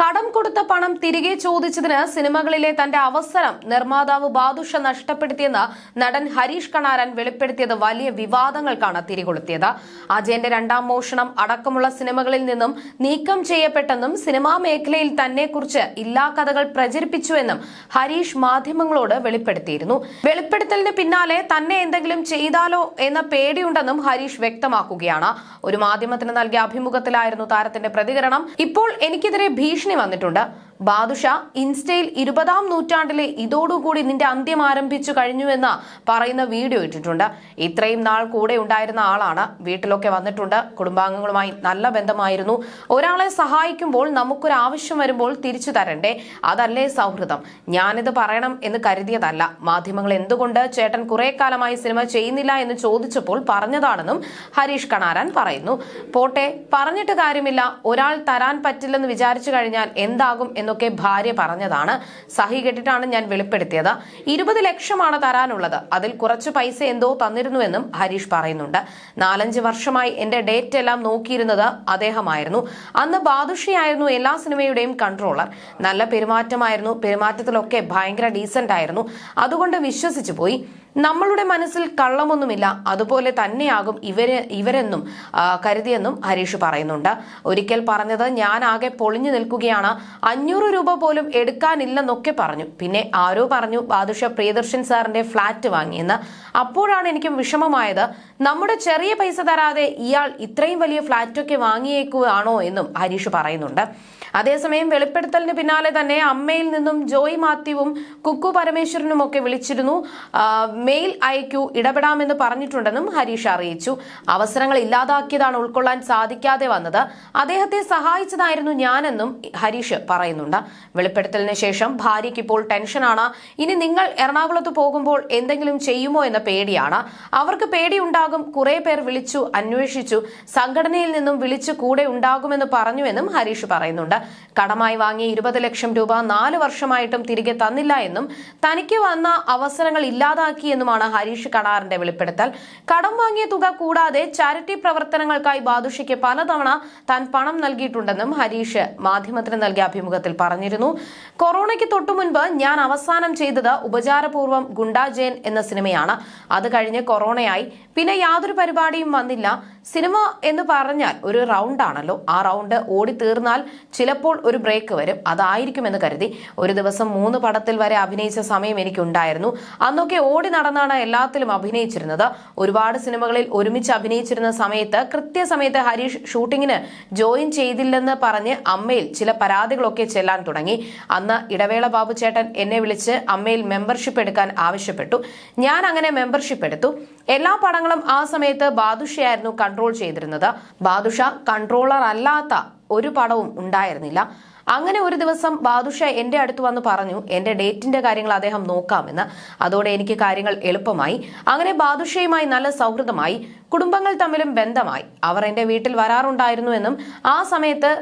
കടം കൊടുത്ത പണം തിരികെ ചോദിച്ചതിന് സിനിമകളിലെ തന്റെ അവസരം നിർമ്മാതാവ് ബാദുഷ നഷ്ടപ്പെടുത്തിയെന്ന് നടൻ ഹരീഷ് കണാരൻ വെളിപ്പെടുത്തിയത് വലിയ വിവാദങ്ങൾക്കാണ് തിരികൊളുത്തിയത്. അജയന്റെ രണ്ടാം മോഷണം അടക്കമുള്ള സിനിമകളിൽ നിന്നും നീക്കം ചെയ്യപ്പെട്ടെന്നും സിനിമാ മേഖലയിൽ തന്നെക്കുറിച്ച് ഇല്ലാ കഥകൾ പ്രചരിപ്പിച്ചുവെന്നും ഹരീഷ് മാധ്യമങ്ങളോട് വെളിപ്പെടുത്തിയിരുന്നു. വെളിപ്പെടുത്തലിന് പിന്നാലെ തന്നെ എന്തെങ്കിലും ചെയ്താലോ എന്ന പേടിയുണ്ടെന്നും ഹരീഷ് വ്യക്തമാക്കുകയാണ്. ഒരു മാധ്യമത്തിന് നൽകിയ അഭിമുഖത്തിലായിരുന്നു താരത്തിന്റെ പ്രതികരണം. ഇപ്പോൾ എനിക്കെതിരെ ഭീഷണി വന്നിട്ടുണ്ട്. ബാദുഷ ഇൻസ്റ്റയിൽ ഇരുപതാം നൂറ്റാണ്ടിലെ ഇതോടുകൂടി നിന്റെ അന്ത്യം ആരംഭിച്ചു കഴിഞ്ഞുവെന്ന് പറയുന്ന വീഡിയോ ഇട്ടിട്ടുണ്ട്. ഇത്രയും നാൾ കൂടെ ഉണ്ടായിരുന്ന ആളാണ്. വീട്ടിലൊക്കെ വന്നിട്ടുണ്ട്. കുടുംബാംഗങ്ങളുമായി നല്ല ബന്ധമായിരുന്നു. ഒരാളെ സഹായിക്കുമ്പോൾ നമുക്കൊരു ആവശ്യം വരുമ്പോൾ തിരിച്ചു തരണ്ടേ? അതല്ലേ സൗഹൃദം. ഞാനിത് പറയണം എന്ന് കരുതിയതല്ല. മാധ്യമങ്ങൾ എന്തുകൊണ്ട് ചേട്ടൻ കുറെ കാലമായി സിനിമ ചെയ്യുന്നില്ല എന്ന് ചോദിച്ചപ്പോൾ പറഞ്ഞതാണെന്നും ഹരീഷ് കണാരൻ പറയുന്നു. പോട്ടെ പറഞ്ഞിട്ട് കാര്യമില്ല. ഒരാൾ തരാൻ പറ്റില്ലെന്ന് വിചാരിച്ചു കഴിഞ്ഞാൽ എന്താകും എന്നൊക്കെ ഭാര്യ പറഞ്ഞതാണ്. സഹി കെട്ടിട്ടാണ് ഞാൻ വെളിപ്പെടുത്തിയത്. ഇരുപത് ലക്ഷമാണ് തരാനുള്ളത്. അതിൽ കുറച്ച് പൈസ എന്തോ തന്നിരുന്നുവെന്നും ഹരീഷ് പറയുന്നുണ്ട്. നാലഞ്ച് വർഷമായി എന്റെ ഡേറ്റ് എല്ലാം നോക്കിയിരുന്നത് അദ്ദേഹമായിരുന്നു. അന്ന് ബാദുഷിയായിരുന്നു എല്ലാ സിനിമയുടെയും കൺട്രോളർ. നല്ല പെരുമാറ്റമായിരുന്നു. പെരുമാറ്റത്തിലൊക്കെ ഭയങ്കര ഡീസന്റ് ആയിരുന്നു. അതുകൊണ്ട് വിശ്വസിച്ചു പോയി. നമ്മളുടെ മനസ്സിൽ കള്ളമൊന്നുമില്ല. അതുപോലെ തന്നെയാകും ഇവർ ഇവരെന്നും കരുതിയെന്നും ഹരീഷ് പറയുന്നുണ്ട്. ഒരിക്കൽ പറഞ്ഞത് ഞാൻ ആകെ പൊളിഞ്ഞു നിൽക്കുകയാണ്. അഞ്ഞൂറ് രൂപ പോലും എടുക്കാനില്ലെന്നൊക്കെ പറഞ്ഞു. പിന്നെ ആരോ പറഞ്ഞു ബാദുഷ പ്രിയദർശൻ സാറിന്റെ ഫ്ലാറ്റ് വാങ്ങിയെന്ന് അപ്പോഴാണ് എനിക്കും വിഷമമായത്. നമ്മുടെ ചെറിയ പൈസ തരാതെ ഇയാൾ ഇത്രയും വലിയ ഫ്ലാറ്റൊക്കെ വാങ്ങിയേക്കുകയാണോ എന്നും ഹരീഷ് പറയുന്നുണ്ട്. അതേസമയം വെളിപ്പെടുത്തലിന് പിന്നാലെ തന്നെ അമ്മയിൽ നിന്നും ജോയ് മാത്യുവും കുക്കു പരമേശ്വരനും ഒക്കെ വിളിച്ചിരുന്നു. മെയിൽ അയക്കൂ ഇടപെടാമെന്ന് പറഞ്ഞിട്ടുണ്ടെന്നും ഹരീഷ് അറിയിച്ചു. അവസരങ്ങൾ ഇല്ലാതാക്കിയതാണ് ഉൾക്കൊള്ളാൻ സാധിക്കാതെ വന്നത്. അദ്ദേഹത്തെ സഹായിച്ചതായിരുന്നു ഞാനെന്നും ഹരീഷ് പറയുന്നുണ്ട്. വെളിപ്പെടുത്തലിന് ശേഷം ഭാര്യയ്ക്ക് ഇപ്പോൾ ടെൻഷനാണ്. ഇനി നിങ്ങൾ എറണാകുളത്ത് പോകുമ്പോൾ എന്തെങ്കിലും ചെയ്യുമോ എന്ന പേടിയാണ്. അവർക്ക് പേടിയുണ്ടാകും. കുറെ പേർ വിളിച്ചു അന്വേഷിച്ചു. സംഘടനയിൽ നിന്നും വിളിച്ചു കൂടെ ഉണ്ടാകുമെന്ന് പറഞ്ഞുവെന്നും ഹരീഷ് പറയുന്നുണ്ട്. കടമായി വാങ്ങിയ ഇരുപത് ലക്ഷം രൂപ നാല് വർഷമായിട്ടും തിരികെ തന്നില്ല എന്നും തനിക്ക് വന്ന അവസരങ്ങൾ ഇല്ലാതാക്കിയെന്നുമാണ് ഹരീഷ് കടാറിന്റെ വെളിപ്പെടുത്തൽ. കടം വാങ്ങിയ തുക കൂടാതെ ചാരിറ്റി പ്രവർത്തനങ്ങൾക്കായി ബാദുഷയ്ക്ക് പലതവണ താൻ പണം നൽകിയിട്ടുണ്ടെന്നും ഹരീഷ് മാധ്യമത്തിന് നൽകിയ അഭിമുഖത്തിൽ പറഞ്ഞിരുന്നു. കൊറോണയ്ക്ക് തൊട്ടു മുൻപ് ഞാൻ അവസാനം ചെയ്തത് ഉപചാരപൂർവം ഗുണ്ടാ ജയൻ എന്ന സിനിമയാണ്. അത് കഴിഞ്ഞ് കൊറോണയായി. പിന്നെ യാതൊരു പരിപാടിയും വന്നില്ല. സിനിമ എന്ന് പറഞ്ഞാൽ ഒരു റൗണ്ട് ആണല്ലോ. ആ റൗണ്ട് ഓടി തീർന്നാൽ ചിലപ്പോൾ ഒരു ബ്രേക്ക് വരും. അതായിരിക്കുമെന്ന് കരുതി ഒരു ദിവസം മൂന്ന് പടത്തിൽ വരെ അഭിനയിച്ച സമയം എനിക്കുണ്ടായിരുന്നു. അന്നൊക്കെ ഓടി നടന്നാണ് എല്ലാത്തിലും അഭിനയിച്ചിരുന്നത്. ഒരുപാട് സിനിമകളിൽ ഒരുമിച്ച് അഭിനയിച്ചിരുന്ന സമയത്ത് കൃത്യസമയത്ത് ഹരീഷ് ഷൂട്ടിങ്ങിന് ജോയിൻ ചെയ്തില്ലെന്ന് പറഞ്ഞ് അമ്മയിൽ ചില പരാതികളൊക്കെ ചെല്ലാൻ തുടങ്ങി. അന്ന് ഇടവേള ബാബു ചേട്ടൻ എന്നെ വിളിച്ച് അമ്മയിൽ മെമ്പർഷിപ്പ് എടുക്കാൻ ആവശ്യപ്പെട്ടു. ഞാൻ അങ്ങനെ മെമ്പർഷിപ്പ് എടുത്തു. എല്ലാ പടങ്ങളും ആ സമയത്ത് ബാദുഷയായിരുന്നു കൺട്രോൾ ചെയ്തിരുന്നത്. ബാദുഷ കൺട്രോളർ അല്ലാത്ത ഒരു പടവും ഉണ്ടായിരുന്നില്ല. അങ്ങനെ ഒരു ദിവസം ബാദുഷ എന്റെ അടുത്ത് വന്ന് പറഞ്ഞു എന്റെ ഡേറ്റിന്റെ കാര്യങ്ങൾ അദ്ദേഹം നോക്കാമെന്ന്. അതോടെ എനിക്ക് കാര്യങ്ങൾ എളുപ്പമായി. അങ്ങനെ ബാദുഷയുമായി നല്ല സൗഹൃദമായി കുടുംബങ്ങൾ തമ്മിലും ബന്ധമായി. അവർ എന്റെ വീട്ടിൽ വരാറുണ്ടായിരുന്നുവെന്നും ആ സമയത്ത്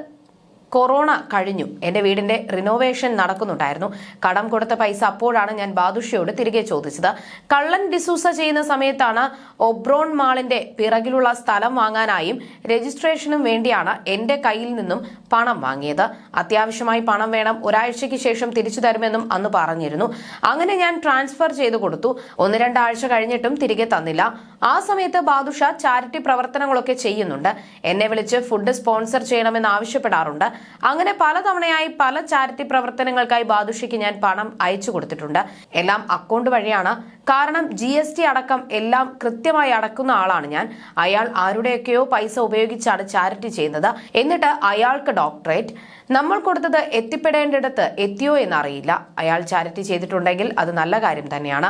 കൊറോണ കഴിഞ്ഞു. എന്റെ വീടിന്റെ റിനോവേഷൻ നടക്കുന്നുണ്ടായിരുന്നു. കടം കൊടുത്ത പൈസ അപ്പോഴാണ് ഞാൻ ബാദുഷയോട് തിരികെ ചോദിച്ചത്. കള്ളൻ ഡിസൂസ ചെയ്യുന്ന സമയത്താണ് ഒബ്രോൺ മാളിന്റെ പിറകിലുള്ള സ്ഥലം വാങ്ങാനായും രജിസ്ട്രേഷനും വേണ്ടിയാണ് എന്റെ കയ്യിൽ നിന്നും പണം വാങ്ങിയത്. അത്യാവശ്യമായി പണം വേണം ഒരാഴ്ചയ്ക്ക് ശേഷം തിരിച്ചു തരുമെന്നും അന്ന് പറഞ്ഞിരുന്നു. അങ്ങനെ ഞാൻ ട്രാൻസ്ഫർ ചെയ്തു കൊടുത്തു. ഒന്ന് രണ്ടാഴ്ച കഴിഞ്ഞിട്ടും തിരികെ തന്നില്ല. ആ സമയത്ത് ബാദുഷ ചാരിറ്റി പ്രവർത്തനങ്ങളൊക്കെ ചെയ്യുന്നുണ്ട്. എന്നെ വിളിച്ച് ഫുഡ് സ്പോൺസർ ചെയ്യണമെന്ന് ആവശ്യപ്പെടാറുണ്ട്. അങ്ങനെ പലതവണയായി പല ചാരിറ്റി പ്രവർത്തനങ്ങൾക്കായി ബാദുഷയ്ക്ക് ഞാൻ പണം അയച്ചു കൊടുത്തിട്ടുണ്ട്. എല്ലാം അക്കൗണ്ട് വഴിയാണ് കാരണം ജി എസ് ടി അടക്കം എല്ലാം കൃത്യമായി അടക്കുന്ന ആളാണ് ഞാൻ. അയാൾ ആരുടെയൊക്കെയോ പൈസ ഉപയോഗിച്ചാണ് ചാരിറ്റി ചെയ്യുന്നത്. എന്നിട്ട് അയാൾക്ക് ഡോക്ടറേറ്റ്. നമ്മൾ കൊടുത്തത് എത്തിപ്പെടേണ്ടിടത്ത് എത്തിയോ എന്നറിയില്ല. അയാൾ ചാരിറ്റി ചെയ്തിട്ടുണ്ടെങ്കിൽ അത് നല്ല കാര്യം തന്നെയാണ്.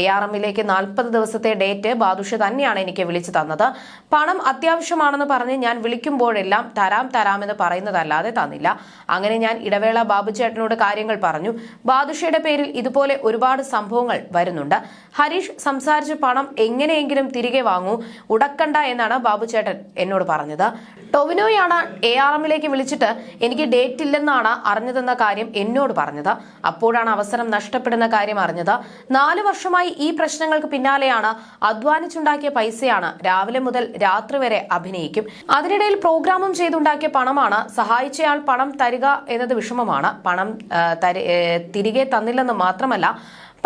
എ ആർ എമ്മിലേക്ക് നാൽപ്പത് ദിവസത്തെ ഡേറ്റ് ബാദുഷ തന്നെയാണ് എനിക്ക് വിളിച്ചു തന്നത്. പണം അത്യാവശ്യമാണെന്ന് പറഞ്ഞ് ഞാൻ വിളിക്കുമ്പോഴെല്ലാം തരാം തരാമെന്ന് പറയുന്നതല്ലാതെ തന്നില്ല. അങ്ങനെ ഞാൻ ഇടവേള ബാബുചേട്ടനോട് കാര്യങ്ങൾ പറഞ്ഞു. ബാദുഷയുടെ പേരിൽ ഇതുപോലെ ഒരുപാട് സംഭവങ്ങൾ വരുന്നുണ്ട്. ഹരീഷ് സംസാരിച്ച് പണം എങ്ങനെയെങ്കിലും തിരികെ വാങ്ങൂ ഉടക്കണ്ട എന്നാണ് ബാബുചേട്ടൻ എന്നോട് പറഞ്ഞത്. ടൊവിനോയാണ് എ ആർ എമ്മിലേക്ക് വിളിച്ചിട്ട് എനിക്ക് ഡേറ്റ് ഇല്ലെന്നാണ് അറിഞ്ഞതെന്ന കാര്യം എന്നോട് പറഞ്ഞത്. അപ്പോഴാണ് അവസരം നഷ്ടപ്പെടുന്ന കാര്യം അറിഞ്ഞത്. നാലു വർഷമായി ഈ പ്രശ്നങ്ങൾക്ക് പിന്നാലെയാണ് അധ്വാനിച്ചുണ്ടാക്കിയ പൈസയാണ് രാവിലെ മുതൽ രാത്രി വരെ അഭിനയിക്കും. അതിനിടയിൽ പ്രോഗ്രാമും ചെയ്തുണ്ടാക്കിയ പണമാണ് സഹായിച്ചയാൾ പണം തരിക എന്നത് വിഷമമാണ്. പണം തിരികെ തന്നില്ലെന്ന് മാത്രമല്ല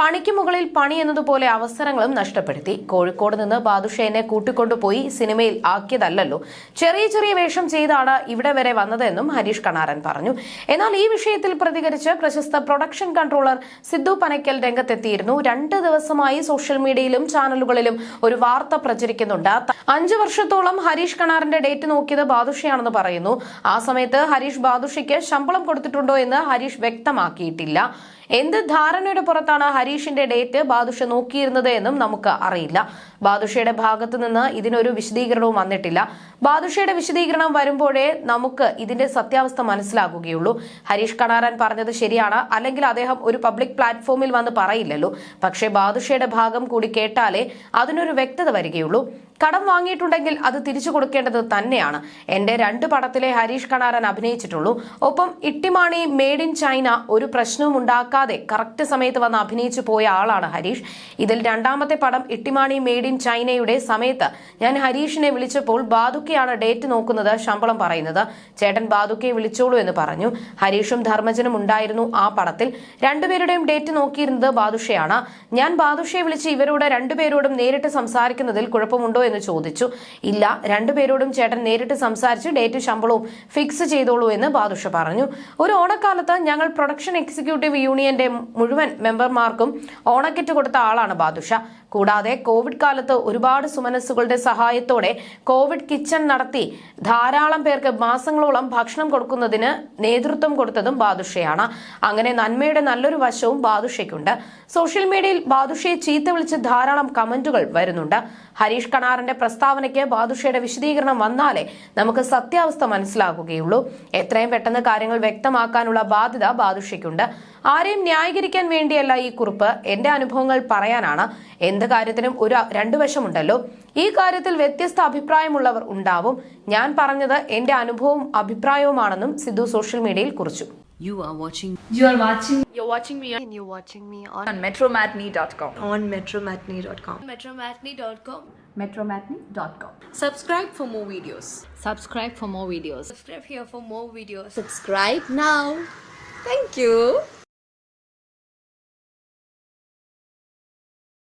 പണിക്ക് മുകളിൽ പണി എന്നതുപോലെ അവസരങ്ങളും നഷ്ടപ്പെടുത്തി. കോഴിക്കോട് നിന്ന് ബാദുഷേനെ കൂട്ടിക്കൊണ്ടുപോയി സിനിമയിൽ ആക്കിയതല്ലല്ലോ. ചെറിയ ചെറിയ വേഷം ചെയ്താണ് ഇവിടെ വരെ വന്നതെന്നും ഹരീഷ് കണാരൻ പറഞ്ഞു. എന്നാൽ ഈ വിഷയത്തിൽ പ്രതികരിച്ച് പ്രശസ്ത പ്രൊഡക്ഷൻ കൺട്രോളർ സിദ്ധു പനയ്ക്കൽ രംഗത്തെത്തിയിരുന്നു. രണ്ട് ദിവസമായി സോഷ്യൽ മീഡിയയിലും ചാനലുകളിലും ഒരു വാർത്ത പ്രചരിക്കുന്നുണ്ട്. അഞ്ചു വർഷത്തോളം ഹരീഷ് കണാറിന്റെ ഡേറ്റ് നോക്കിയത് ബാദുഷയാണെന്ന് പറയുന്നു. ആ സമയത്ത് ഹരീഷ് ബാദുഷയ്ക്ക് ശമ്പളം കൊടുത്തിട്ടുണ്ടോ എന്ന് ഹരീഷ് വ്യക്തമാക്കിയിട്ടില്ല. എന്ത് ധാരണയുടെ പുറത്താണ് ഹരീഷിന്റെ ഡേറ്റ് ബാദുഷ നോക്കിയിരുന്നത് എന്നും നമുക്ക് അറിയില്ല. ബാദുഷയുടെ ഭാഗത്തു നിന്ന് ഇതിനൊരു വിശദീകരണവും വന്നിട്ടില്ല. ബാദുഷയുടെ വിശദീകരണം വരുമ്പോഴേ നമുക്ക് ഇതിന്റെ സത്യാവസ്ഥ മനസ്സിലാകുകയുള്ളൂ. ഹരീഷ് കണാരൻ പറഞ്ഞത് ശരിയാണ്. അല്ലെങ്കിൽ അദ്ദേഹം ഒരു പബ്ലിക് പ്ലാറ്റ്ഫോമിൽ വന്ന് പറയില്ലല്ലോ. പക്ഷേ ബാദുഷയുടെ ഭാഗം കൂടി കേട്ടാലേ അതിനൊരു വ്യക്തത വരികയുള്ളൂ. കടം വാങ്ങിയിട്ടുണ്ടെങ്കിൽ അത് തിരിച്ചു കൊടുക്കേണ്ടത് തന്നെയാണ്. എന്റെ രണ്ട് പടത്തിലെ ഹരീഷ് കണാരൻ അഭിനയിച്ചിട്ടുള്ളൂ. ഒപ്പം ഇട്ടിമാണി മെയ്ഡ് ഇൻ ചൈന ഒരു പ്രശ്നവും ഉണ്ടാക്കാതെ കറക്റ്റ് സമയത്ത് വന്ന് അഭിനയിച്ചു പോയ ആളാണ് ഹരീഷ്. ഇതിൽ രണ്ടാമത്തെ പടം ഇട്ടിമാണി മെയ്ഡ് ഇൻ ചൈനയുടെ സമയത്ത് ഞാൻ ഹരീഷിനെ വിളിച്ചപ്പോൾ ബാദുക്കയാണ് ഡേറ്റ് നോക്കുന്നത് ശമ്പളം പറയുന്നത്. ചേട്ടൻ ബാദുക്കയെ വിളിച്ചോളൂ എന്ന് പറഞ്ഞു. ഹരീഷും ധർമ്മജനും ഉണ്ടായിരുന്നു ആ പടത്തിൽ. രണ്ടുപേരുടെയും ഡേറ്റ് നോക്കിയിരുന്നത് ബാദുഷയാണ് ഞാൻ ബാദുഷയെ വിളിച്ച് ഇവരോട് രണ്ടുപേരോടും നേരിട്ട് സംസാരിക്കുന്നതിൽ കുഴപ്പമുണ്ടോ എന്ന് ചോദിച്ചു. ഇല്ല രണ്ടുപേരോടും ചേട്ടൻ നേരിട്ട് സംസാരിച്ച് ഡേറ്റ് ശമ്പളവും ഫിക്സ് ചെയ്തോളൂ എന്ന് ബാദുഷ പറഞ്ഞു. ഒരു ഓണക്കാലത്ത് ഞങ്ങൾ പ്രൊഡക്ഷൻ എക്സിക്യൂട്ടീവ് യൂണിയന്റെ മുഴുവൻ മെമ്പർമാർക്കും ഓണക്കിറ്റ് കൊടുത്ത ആളാണ് ബാദുഷ കൂടാതെ കോവിഡ് കാലത്ത് ഒരുപാട് സുമനസ്സുകളുടെ സഹായത്തോടെ കോവിഡ് കിച്ചൺ നടത്തി ധാരാളം പേർക്ക് മാസങ്ങളോളം ഭക്ഷണം കൊടുക്കുന്നതിന് നേതൃത്വം കൊടുത്തതും ബാദുഷയാണ്. അങ്ങനെ നന്മയുടെ നല്ലൊരു വശവും ബാദുഷയ്ക്കുണ്ട്. സോഷ്യൽ മീഡിയയിൽ ബാദുഷയെ ചീത്ത വിളിച്ച് ധാരാളം കമന്റുകൾ വരുന്നുണ്ട്. ഹരീഷ് കണാറിന്റെ പ്രസ്താവനയ്ക്ക് ബാദുഷയുടെ വിശദീകരണം വന്നാലേ നമുക്ക് സത്യാവസ്ഥ മനസ്സിലാകുകയുള്ളൂ. എത്രയും പെട്ടെന്ന് കാര്യങ്ങൾ വ്യക്തമാക്കാനുള്ള ബാധ്യത ബാദുഷയ്ക്കുണ്ട്. ആരെയും ന്യായീകരിക്കാൻ വേണ്ടിയല്ല ഈ കുറിപ്പ്. എന്റെ അനുഭവങ്ങൾ പറയാനാണ്. കാര്യത്തിനും ഒരു രണ്ടു വശമുണ്ടല്ലോ ഈ കാര്യത്തിൽ വ്യത്യസ്ത അഭിപ്രായമുള്ളവർ ഉണ്ടാവും ഞാൻ പറഞ്ഞത് എന്റെ അനുഭവവും അഭിപ്രായവുമാണെന്നും സിദ്ധു സോഷ്യൽ മീഡിയയിൽ കുറിച്ചു You are watching You are watching You're watching me on, and you're watching me on, on metromatney.com. on metromatney.com. metromatney.com. Metromatney.com. Subscribe for more videos. subscribe for more videos Subscribe here for more videos. Subscribe now. Thank you.